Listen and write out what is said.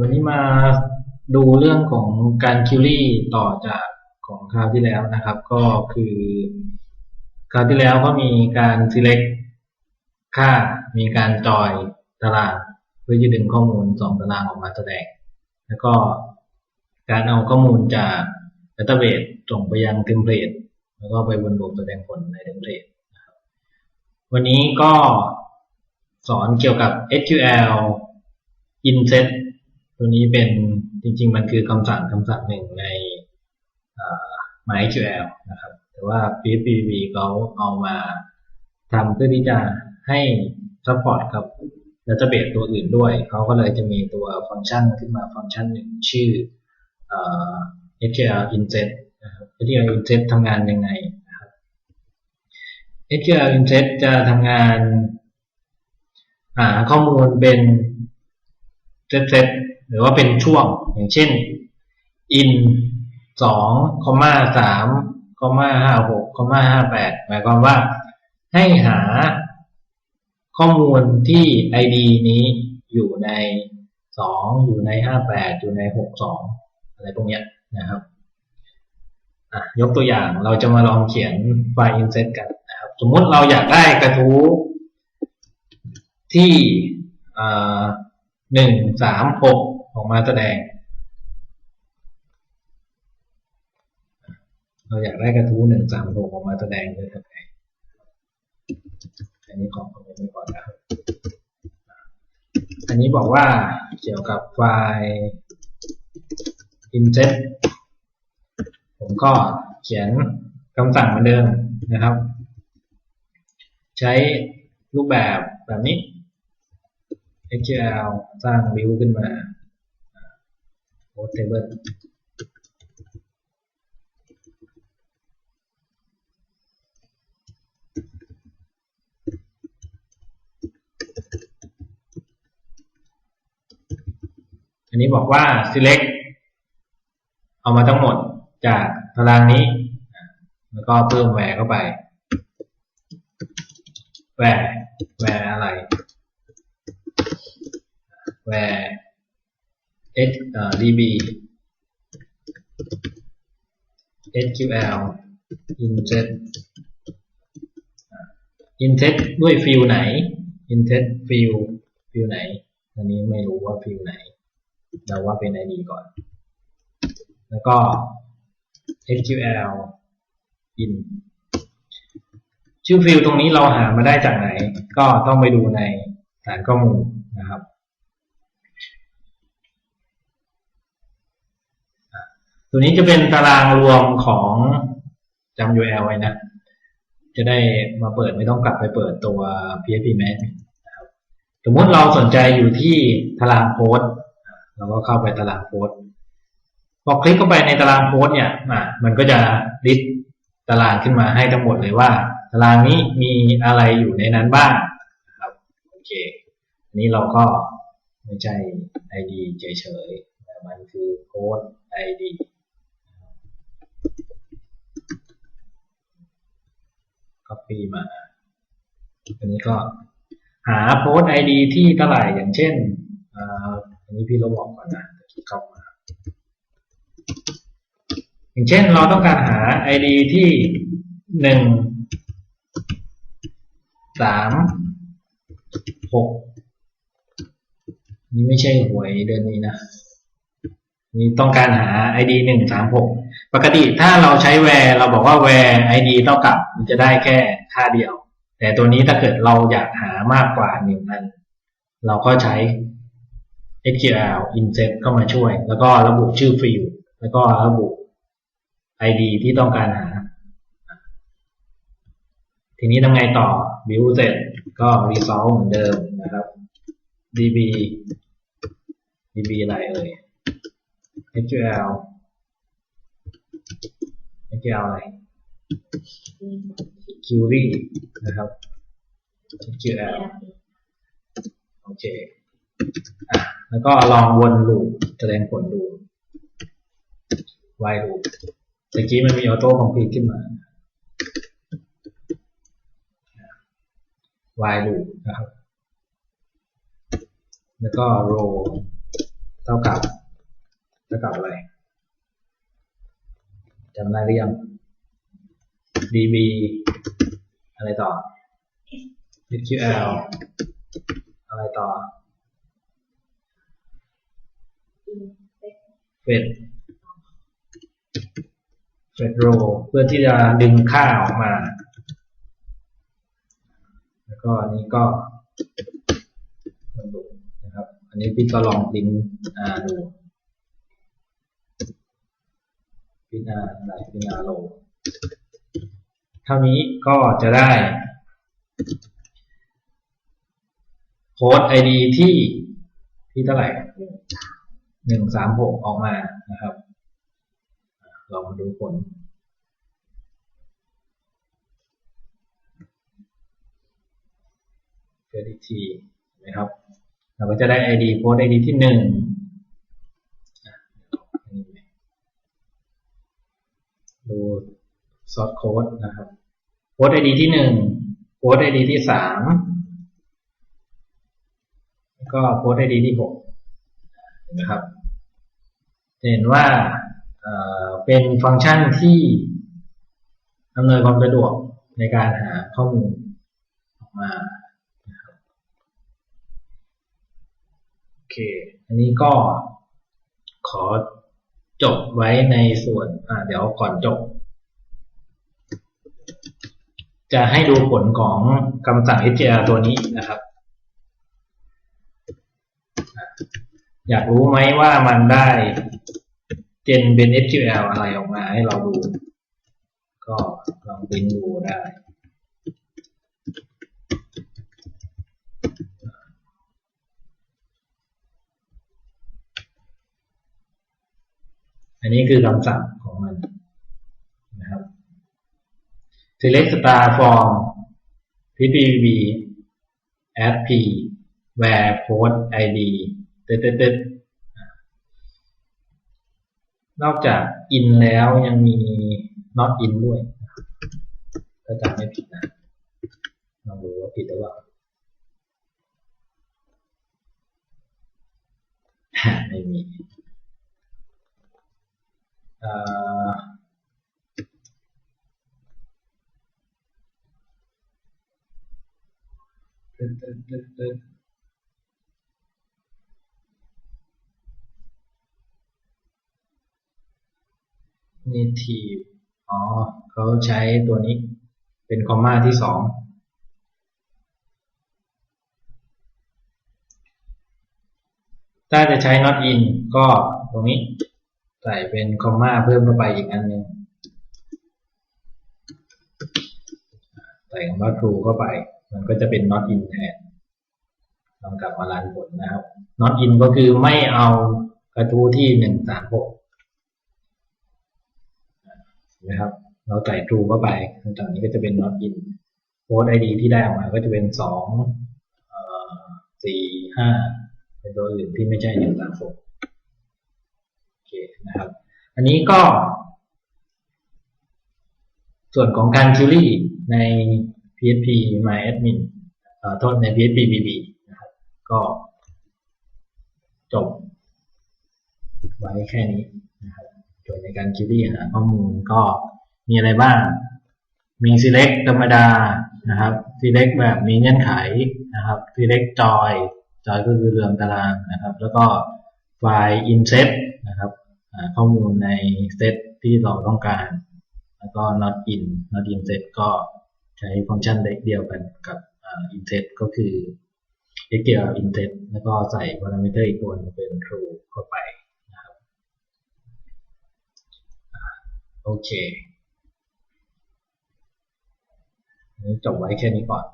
วันนี้มาดูเรื่องของการคิวรี่ต่อจากของคราวที่แล้วนะครับ ก็คือคราวที่แล้วก็มีการ select ค่ามีการจอยตารางเพื่อจะดึงข้อมูลสองตารางออกมาแสดง แล้วก็การเอาข้อมูลจาก database ส่งไปยังเทมเพลตแล้วก็ไปวนลูปแสดงผลในเทมเพลตนะครับวันนี้ก็สอนเกี่ยวกับ SQL inset ตัวนี้เป็นจริง ๆ มันคือคำสั่งคำสั่งหนึ่งใน MySQL นะครับ แต่ว่า PHP เขาเอามาทำเพื่อที่จะให้ซัพพอร์ตกับ database ตัวอื่นด้วย เขาก็เลยจะมีตัวฟังก์ชันขึ้นมาฟังก์ชันหนึ่งชื่อ SQL inset นะครับ SQL inset ทำงานยังไงนะครับ SQL inset จะทำงานหาข้อมูลเป็นเซต หรือว่าเป็นช่วงอย่างเช่น in สองคอม่าสามคอม่าห้าหกคอม่าห้าแปดหมายความว่าให้หาข้อมูลที่ ID นี้อยู่ในสองอยู่ในห้าแปดอยู่ในหกสองอะไรพวกนี้นะครับยกตัวอย่างเราจะมาลองเขียนไฟล์ inset กันนะครับสมมติเราอยากได้กระทู้ที่หนึ่งสามหก ออกมาแสดง เราอยากได้กระทู้หนึ่งสามหกออกมาแสดงเลยทำไงอันนี้ของผมไม่ก่อนนะครับอันนี้บอกว่าเกี่ยวกับไฟล์ insert ผมก็เขียนคำสั่งเหมือนเดิมนะครับ ใช้รูปแบบแบบนี้ SQL สร้าง view ขึ้นมา post table อันนี้บอกว่า select เอามาทั้งหมดจากตารางนี้ แล้วก็เพิ่มแวร์เข้าไปแวร์แวร์อะไร where h uh, db sql inset inset ด้วยฟิลไหน inset ฟิลฟิลไหนอันนี้ไม่รู้ว่าฟิลไหนเราว่าเป็น id ก่อน แล้วก็ sql in ชื่อฟิลตรงนี้เราหามาได้จากไหน ก็ต้องไปดูในฐานข้อมูลนะครับ ตัวนี้จะเป็นตารางรวมของจำ URL ไว้นะ จะได้มาเปิดไม่ต้องกลับไปเปิดตัว PHP Max นะครับสมมติเราสนใจอยู่ที่ตารางโพสเราก็เข้าไปตารางโพสพอคลิกเข้าไปในตารางโพสเนี่ยมันก็จะลิสต์ตารางขึ้นมาให้ทั้งหมดเลยว่า ตารางนี้มีอะไรอยู่ในนั้นบ้างนะครับโอเคอันนี้เราก็ไม่ใช่ ID เฉยๆแต่มันคือโค้ด ID ก็ปีมาอันนี้ก็หาโพสไอดีที่เท่าไหร่อย่างเช่นอันนี้พี่เราบอกก่อนนะเข้ามาอย่างเช่นเราต้องการหาไอดีที่หนึ่งสามหกนี่ไม่ใช่หวยเดือนนี้นะ นี่ต้องการหา ID หนึ่งสามหกปกติถ้าเราใช้แวร์เราบอกว่าแวร์ ID เท่ากับมันจะได้แค่ค่าเดียว แต่ตัวนี้ถ้าเกิดเราอยากหามากกว่าหนึ่งอัน เราก็ใช้ SQL inset เข้ามาช่วย แล้วก็ระบุชื่อฟิลแล้วก็ระบุ ID ที่ต้องการหา ทีนี้ทำไงต่อ view เสร็จก็ result เหมือนเดิมนะครับ db db อะไรเอ่ย SQL SQL อะไร query นะครับ SQL โอเคอะแล้วก็ลองวนลูปแสดงผลดู while loop เมื่อกี้มันมีออโต้ของพีขึ้นมา while loop นะครับ แล้วก็ row เท่ากับ เท่ากับอะไรจำได้หรือยัง db อะไรต่อ SQL อะไรต่อ fetch fetch row เพื่อที่จะดึงค่าออกมา แล้วก็อันนี้ก็มันดูนะครับ อันนี้พี่ก็ลองพิมพ์อ่าดู พิมพ์อ่าได้พิมพ์อ่าโลเท่านี้ก็จะได้โค้ด ID ที่ที่เท่าไหร่หนึ่งสามหกออกมานะครับอ่าลองมาดูผลเกิดอีกทีนะครับ เราก็จะได้ ID โค้ด ID ที่หนึ่งอะอันนี้ไหมดู source code นะครับโค้ด ID ที่หนึ่งโค้ด ID ที่สามแล้วก็โค้ด ID ที่หกนไหมครับเห็นว่าเป็นฟังก์ชันที่อำนวยความสะดวกในการหาข้อมูลออกมาโอเค อันนี้ก็ขอจบไว้ในส่วน อ่า เดี๋ยวก่อนจบ จะให้ดูผลของคำสั่ง SQL ตัวนี้นะครับ อยากรู้ไหมว่ามันได้เจนเป็น SQL อะไรออกมาให้เราดู ก็ลองพิมพ์ดูได้อันนี้คือคำสั่งของมัน select star from ppv add p where post id ตึ๊ดตึ๊ดติดนอกจาก in แล้วยังมี not in ด้วยถ้าจำไม่ผิดนะลองดูว่าผิดหรือเปล่าไม่มี เอ่อตึ๊ดตึ๊ดตึ๊ดตึ๊ด native อ๋อ เขาใช้ตัวนี้ เป็นคอมมาที่สองถ้าจะใช้ not in ก็ตรงนี้ใส่เป็นคอมมาเพิ่มเข้าไปอีกอันหนึ่งใส่คำว่า true เข้าไป มันก็จะเป็น not in แทนลองกลับมารันผลนะครับ not in ก็คือไม่เอากระทู้ที่หนึ่งสามหกนะครับ เราใส่ true เข้าไปคำสั่งนี้ก็จะเป็น not in post id ที่ได้ออกมาก็จะเป็นสองสี่ห้าเป็นตัวอื่นที่ไม่ใช่หนึ่งสามหกโอเคนะครับ อันนี้ก็ ส่วนของการ query ใน PHP MyAdmin โทษใน PHP BB นะครับ ก็จบไว้แค่นี้นะครับโดยในการ query หาข้อมูลก็มีอะไรบ้าง มี select ธรรมดานะครับ select แบบมีเงื่อนไขนะครับ select joy joy ก็คือเรืองตารางนะครับ แล้วก็ไฟล์ inset นะครับข้อมูลในเซตที่เราต้องการ แล้วก็ not in not in set ก็ ใช้ฟังก์ชันเดียวกันกับอ่า inset ก็คือ SQL inset แล้วก็ใส่ parameter อีกตัวเป็น true เข้าไปโอเคอันนี้จบไว้แค่นี้ก่อน